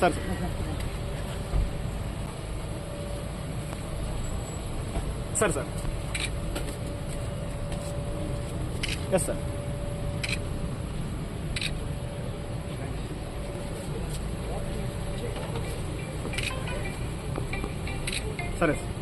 Sir sir. Sir yes sir సరే sir.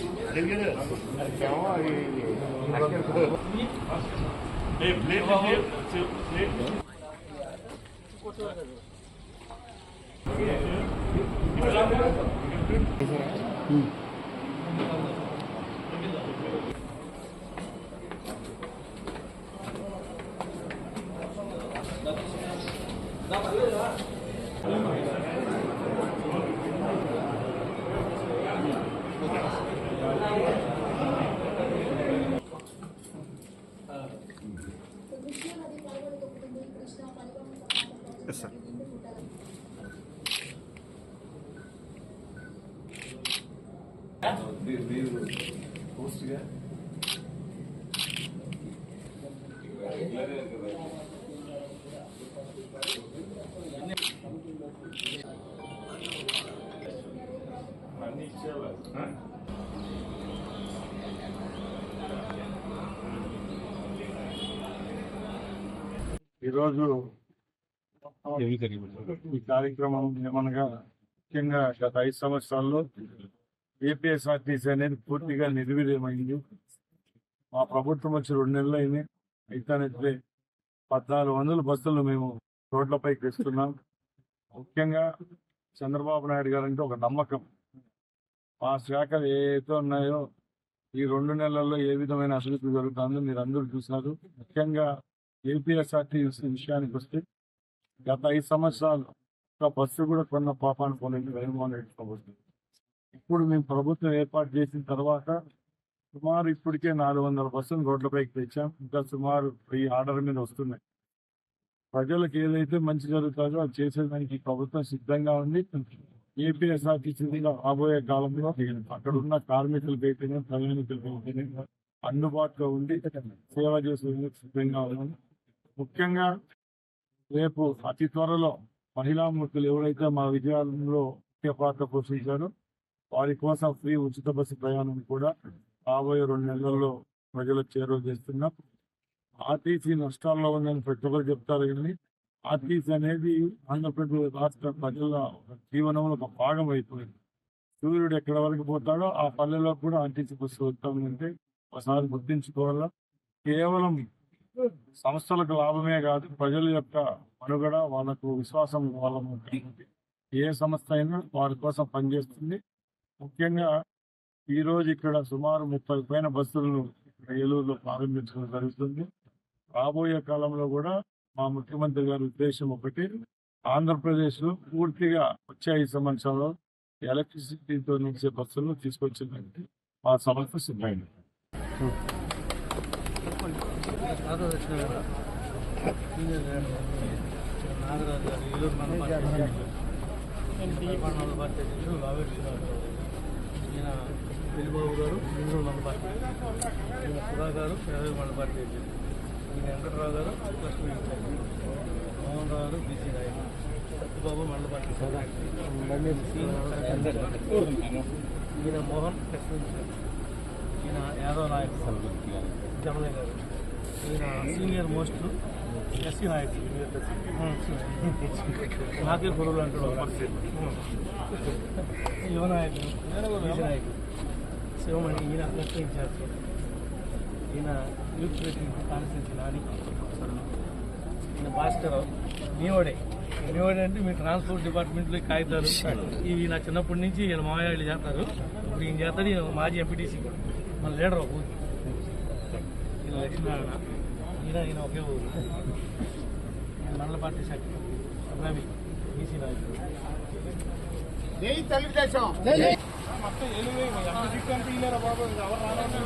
బస్ country yes sir ఈరోజు ఈ కార్యక్రమం ఏమనగా ముఖ్యంగా గత ఐదు సంవత్సరాల్లో ఏపీఎస్ఆర్టీసీ అనేది పూర్తిగా నిర్వీర్యమైంది. మా ప్రభుత్వం వచ్చి రెండు నెలలు అయింది. అయితేనైతే పద్నాలుగు వందల బస్సులు మేము రోడ్లపైకి తెస్తున్నాం ముఖ్యంగా చంద్రబాబు నాయుడు గారు అంటే ఒక నమ్మకం. మా శాఖలు ఏవైతే ఉన్నాయో ఈ రెండు నెలల్లో ఏ విధమైన అభివృద్ధి జరుగుతుందో మీరు అందరూ చూసినారు ముఖ్యంగా ఏపీఎస్ఆర్టీసీ విషయానికి వస్తే గత ఐదు సంవత్సరాలు ఒక బస్సు కూడా కొన్న పాపాన్ని పోలేదు జగన్మోహన్ రెడ్డి ప్రభుత్వం ఇప్పుడు మేము ప్రభుత్వం ఏర్పాటు చేసిన తర్వాత సుమారు ఇప్పటికే నాలుగు వందల బస్సులు రోడ్లపైకి తెచ్చాం. ఇంకా సుమారు ఈ ఆర్డర్ మీద వస్తున్నాయి. ప్రజలకు ఏదైతే మంచి జరుగుతుందో అది చేసేదానికి ప్రభుత్వం సిద్ధంగా ఉంది. ఏపీఎస్ఆర్టీసీ రాబోయే కాలంలో అక్కడ ఉన్న కార్మికులకు అయితేనే ప్రయాణికులకు అయితేనే అందుబాటులో ఉండి సేవ చేసేందుకు సిద్ధంగా ఉన్నాం. ముఖ్యంగా రేపు అతి త్వరలో మహిళామూర్తులు ఎవరైతే మా విజయాలలో ముఖ్య పాత్ర పోషించారో వారి కోసం ఫ్రీ ఉచిత బస్సు ప్రయాణం కూడా రాబోయే రెండు నెలల్లో ప్రజలకు చేరువ చేస్తున్నాం. ఆర్టీసీ నష్టాల్లో ఉందని ప్రతి ఒక్కరు చెప్తారు కానీ ఆర్టీసీ అనేది ఆంధ్రప్రదేశ్ రాష్ట్ర ప్రజల జీవనంలో ఒక భాగం అయిపోయింది. సూర్యుడు ఎక్కడ వరకు పోతాడో ఆ పల్లెలో కూడా ఆర్టీసీ బస్సు వస్తామంటే ఒకసారి గుర్తించుకోవాలా? కేవలం సంస్థలకు లాభమే కాదు ప్రజల యొక్క మనుగడ వాళ్ళకు విశ్వాసం వాళ్ళ ఏ సంస్థ అయినా వారి కోసం పనిచేస్తుంది. ముఖ్యంగా ఈరోజు ఇక్కడ సుమారు ముప్పై పైన బస్సులను ఇక్కడ ఏలూరులో ప్రారంభించడం జరుగుతుంది. రాబోయే కాలంలో కూడా మా ముఖ్యమంత్రి గారి ఉద్దేశం ఒకటి ఆంధ్రప్రదేశ్లో పూర్తిగా వచ్చే ఐదు సంవత్సరంలో ఎలక్ట్రిసిటీతో నిలిచే బస్సులను తీసుకొచ్చిందంటే మా సంస్థ సిద్ధమైంది. నాగరాజు గారు ఏలూరు మన పార్టీ అధ్యక్షుడు రావేశ్వరరావు గారు ఈయన పెళ్ళిబాబు గారు బెంగళూరు మన పార్టీ ఈయన సుధా గారు యాదవ్ మన పార్టీ అధ్యక్షుడు ఈయన వెంకటరావు గారు లక్ష్మీ మోహన్ రావు గారు బీసీ నాయకులు సత్యబాబు మండల పార్టీ ఈయన మోహన్ లక్ష్మీ ఈయన యాదవ్ నాయకులు జమలే గారు. సీనియర్ మోస్ట్ ఎస్సీ నాయకులు నాకే గురువులు అంటున్నారు యువ నాయకులు నాయకులు శివమణి ఈయన లక్ష్మీ ఇన్ఛార్జ్ ఈయన యూత్ ప్రెసిడెంట్ కాన్స్టిట్యూన్సీ నాని. ఈయన భాస్కర్ నీవడే నీవడే అంటే మీ ట్రాన్స్పోర్ట్ డిపార్ట్మెంట్లో కాగితాలు. ఇవి నా చిన్నప్పటి నుంచి ఈయన మామయ్య చేస్తారు. ఇప్పుడు ఈయన చేస్తారు మాజీ ఎంపీటీసీ మన లీడర్ ఒక ఊరు. ఈయన లక్ష్మీనారాయణ ఈయన ఈయన ఒకే ఊరు ఈయన మండల పార్టీ సెక్రటరీ రవి బీసీ నాయకుడు జై తెలుగుదేశం మొత్తం ఎనిమిది అంటే బాబు ఎవరు రావాలి